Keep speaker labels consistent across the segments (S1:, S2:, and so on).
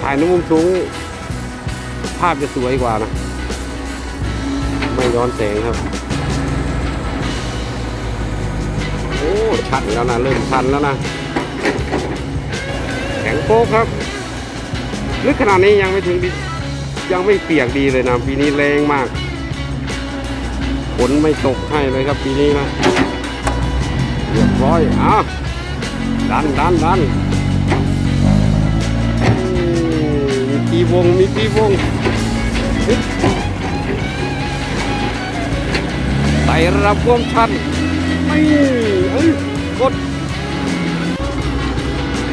S1: ถ่ายในมุมสูง ภาพจะสวยกว่านะ ไม่ย้อนแสงครับ โอ้ชัดแล้วนะ เริ่มชันแล้วนะ แข็งโป๊กครับ ลึกขนาดนี้ยังไม่ถึงดิยังไม่เปียกดีเลยนะ ปีนี้แรงมากฝนไม่ตกให้เลยครับปีนี้นะเรียบร้อยอ้าวดันดันดัน มมีวง มีปีวงไต่ระดับความชันไม่เอ้ยกด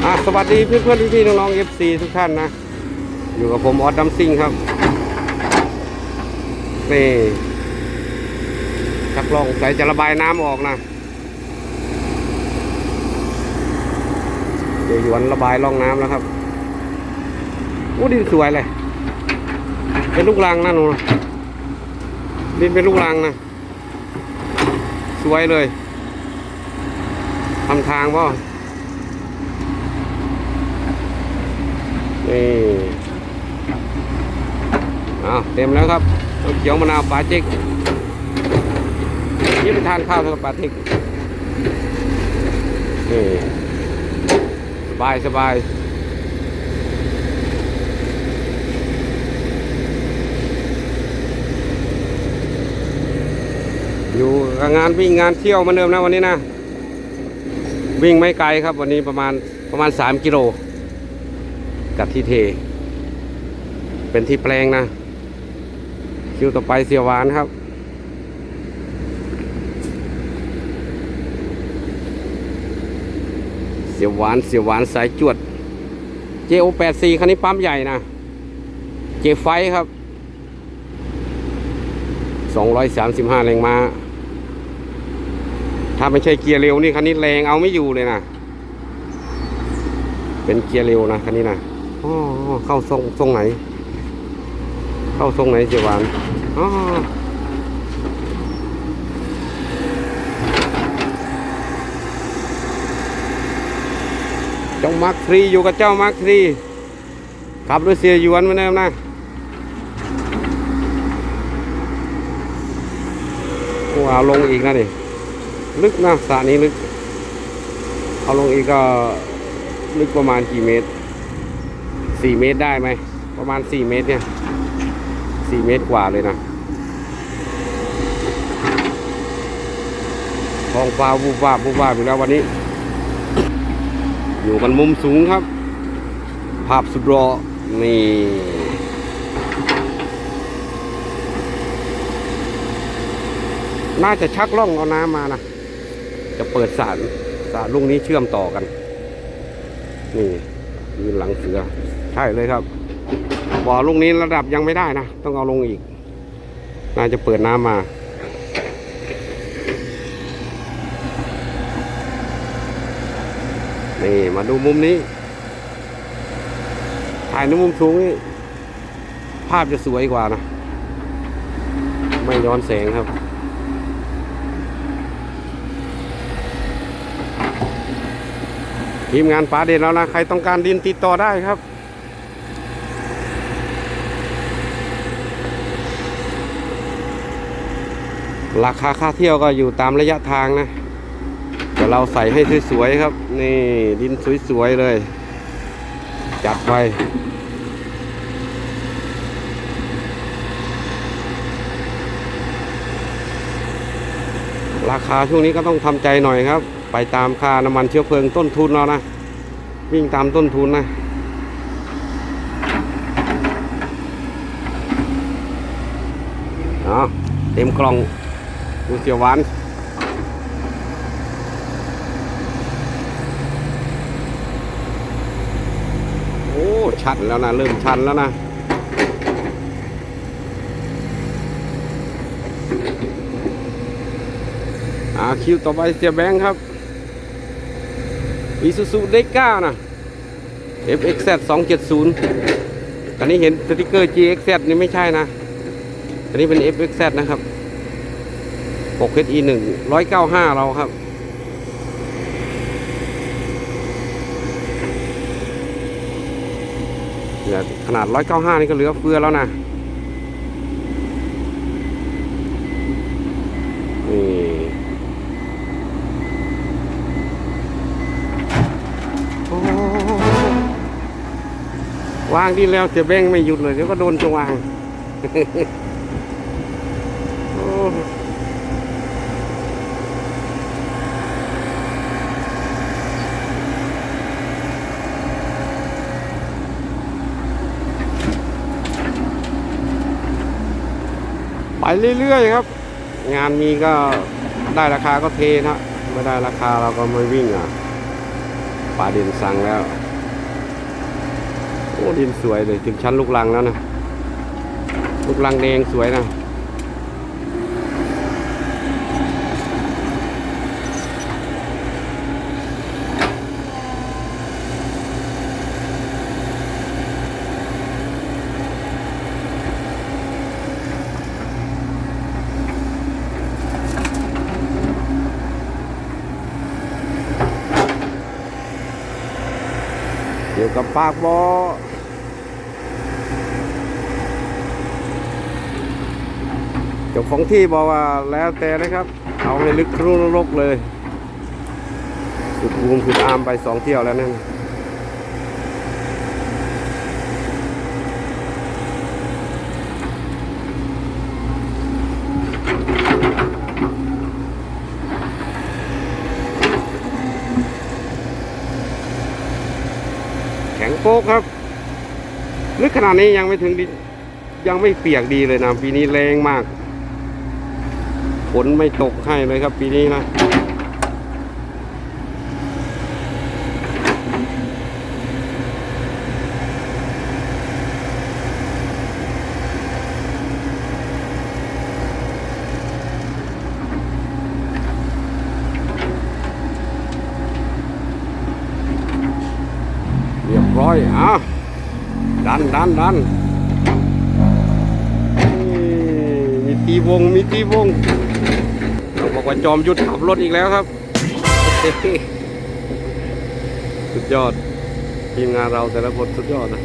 S1: อะสวัสดีเพื่อนเพื่อนๆพี่ๆน้องๆ FC ทุกท่านนะ อยู่กับผมออสดัมซิงครับนี่ชักลองใส่จะระบายน้ำออกนะเดี๋ยวหยวนระบายร่องน้ำแล้วครับ อู้ดินสวยเลย เป็นลูกรังนะหนูดินเป็นลูกรังนะ สวยเลยทำทางป่นี่อ้าวเต็มแล้วครับเอาเขียวมะนาวปลาจ๊กนี่ไปทานข้าวเท่กับปลาจ๊กนี่สบายสบาย อยู่งานวิ่งงานเที่ยวเหมาเดิมนะวันนี้นะ วิ่งไม่ไกลครับวันนี้ประมาณประมาณ 3 กิโลกับที่เท เป็นที่แปลงนะ คิวต่อไปเสียหวานครับเสียหวานเสียหวานสายจวด JO84 คันนี้ปั๊มใหญ่นะ เจไฟครับ 235 แรงม้า ถ้าไม่ใช่เกียร์เร็วนี่คันนี้แรงเอาไม่อยู่เลยนะเป็นเกียร์เร็วนะคันนี้นะอ๋อเข้าทรงทรงไหน เข้าทรงไหนเสียหวานอ๋อเจ้ามาร์คทรีอยู่กับเจ้ามาร์คทรีขับด้วยเสียยวนมือนเดิมนะโอ้เอาลงอีกนะนี่ ลึกนะสระนี้ลึก เอาลงอีกก็ลึกประมาณกี่เมตรสี่เมตรได้ไหม ประมาณสี่เมตรเนี่ยสี่เมตรกว่าเลยนะทองฟ้าวูบวาบวูบวาบอยู่แล้ววันนี้ อยู่กันมุมสูงครับ ภาพสุดรอนี่น่าจะชักล่องเอาน้ำมานะ จะเปิดสารสารลุงนี้เชื่อมต่อกัน นี่ยืนหลังเสือ ใช่เลยครับบ่อลุงนี้ระดับยังไม่ได้นะ ต้องเอาลงอีก น่าจะเปิดน้ำมานี่มาดูมุมนี้ ถ่ายในมุมสูงนี่ภาพจะสวยกว่านะ ไม่ย้อนแสงครับ ทีมงานป๋าเด่นแล้วนะ ใครต้องการดินติดต่อได้ครับ ราคาค่าเที่ยวก็อยู่ตามระยะทางนะเดี๋ยวเราใส่ให้สวยๆครับ นี่ดินสวยๆเลย จัดไปราคาช่วงนี้ก็ต้องทำใจหน่อยครับ ไปตามค่าน้ำมันเชื้อเพลิงต้นทุนเรานะ วิ่งตามต้นทุนนะเอาะเต็มกล่องดูเสียวหวานโอ้ชันแล้วนะ เริ่มชันแล้วนะอ่าคิวต่อไปเสียแบงค์ครับ อีซูซูเด็ก้านะ FXZ 270 อันนี้เห็นสติกเกอร์ GXZ นี่ไม่ใช่นะ อันนี้เป็น FXZ นะครับ 6HE 1 195 เราครับ ขนาด 195 นี่ก็เหลือเฟือแล้วนะ วางดีแล้วเสียแบงไม่หยุดเลยเดี๋ยวก็โดนจะวางไปเรื่อยๆครับ งานมีก็ได้ราคาก็เทนะไม่ได้ราคาเราก็ไม่วิ่งอะป่าดินสั่งแล้ว ดินสวยเลย ถึงชั้นลูกลังแล้วนะ ลูกลังแดงสวยนะเกี่ยวกับปากบอเจ้าของที่บอกว่าแล้วแต่นะครับ เอาให้ลึกครุนรกเลยสุดบูมสุดอามไปสองเที่ยวแล้วนั่นแข็งโป๊กครับลึกขนาดนี้ยังไม่ถึงดิยังไม่เปียกดีเลยนะปีนี้แรงมาก นไม่ตกให้เลยครับ ปีนี้นะเรียบร้อยอะดันดันดันมีตีวงมีตีวง ว่าจอมยุทธขับรถอีกแล้วครับ สุดยอด ทีมงานเราแต่ละคนสุดยอดนะ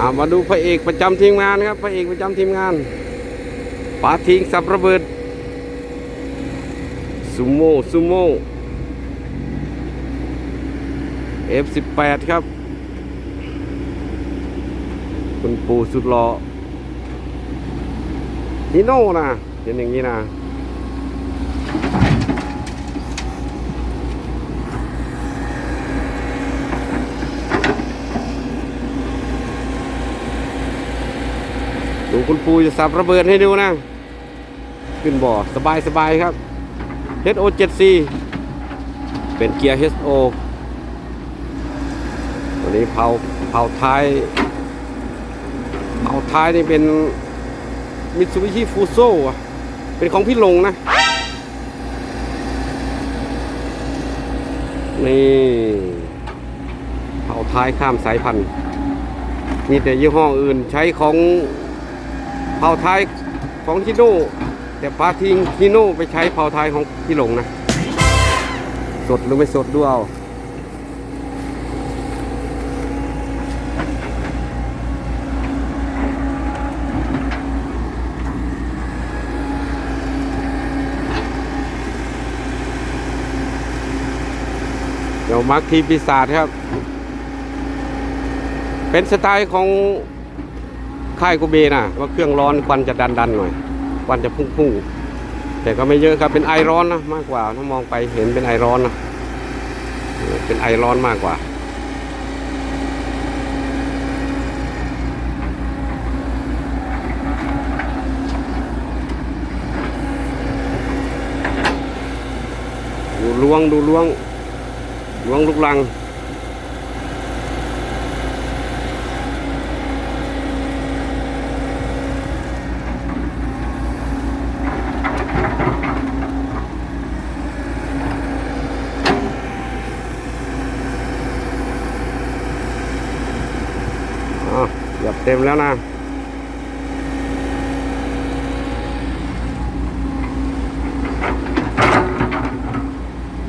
S1: อามาดูพระเอกประจำทีมงานครับพระเอกประจำทีมงานปาทิงสับระเบิดซูโม่ซูโม่ F18 ครับ คุณปู่สุดหล่อฮิโน่นะ เป็นอย่างนี้นะดูคุณปูจะสับระเบิดให้ดูนะ ขึ้นบ่อสบายสบายครับ HO7C เป็นเกียร์ HO ตัวนี้เผาเผาท้ายเผาท้ายนี่เป็นมิตซูบิชิฟูโซะ เป็นของพี่ลงนะ นี่เผาท้ายข้ามสายพันธุ์ มีแต่ยี่ห้ออื่นใช้ของเผาท้ายของฮิโน่แต่ปาทิงฮิโน่ไปใช้เผาท้ายของพี่หลงนะ สดหรือไม่สดดูเอา มาร์คทีปีศาจครับ เป็นสไตล์ของค่ายกูเบนะว่าเครื่องร้อนควันจะดันดันหน่อยควันจะพุ่งพุ่งแต่ก็ไม่เยอะครับเป็นไอร้อนนะมากกว่าถ้ามองไปเห็นเป็นไอร้อนนะเป็นไอร้อนมากกว่าดูล้วงดูล้วง ล้วงลูกลังอะหยับเต็มแล้วนะ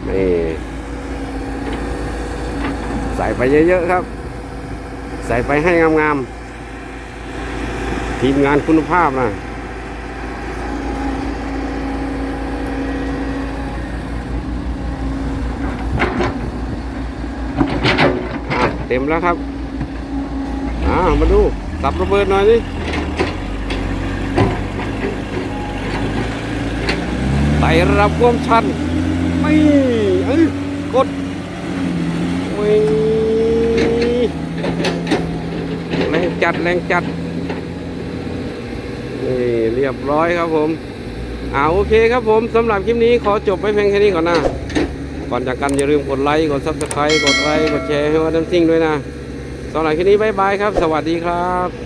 S1: นี่ ใส่ไปเยอะๆครับ ใส่ไปให้งามๆ ทีมงานคุณภาพนะเต็มแล้วครับอ่ามาดูสับระเบิดหน่อยนี่ไต่ระดับความชันไม่เอ้ยกดไม่แรง จัดแรงจัดนี่เรียบร้อยครับผมอ่าโอเคครับผมสำหรับคลิปนี้ขอจบไว้เพียงแค่นี้ก่อนนะก่อนจากกันอย่าลืมกดไลค์กดซับสไครต์กดไลค์กดแชร์ให้ว่าดัมซิ่งด้วยนะสำหรับคลิปนี้บายบายครับ สวัสดีครับ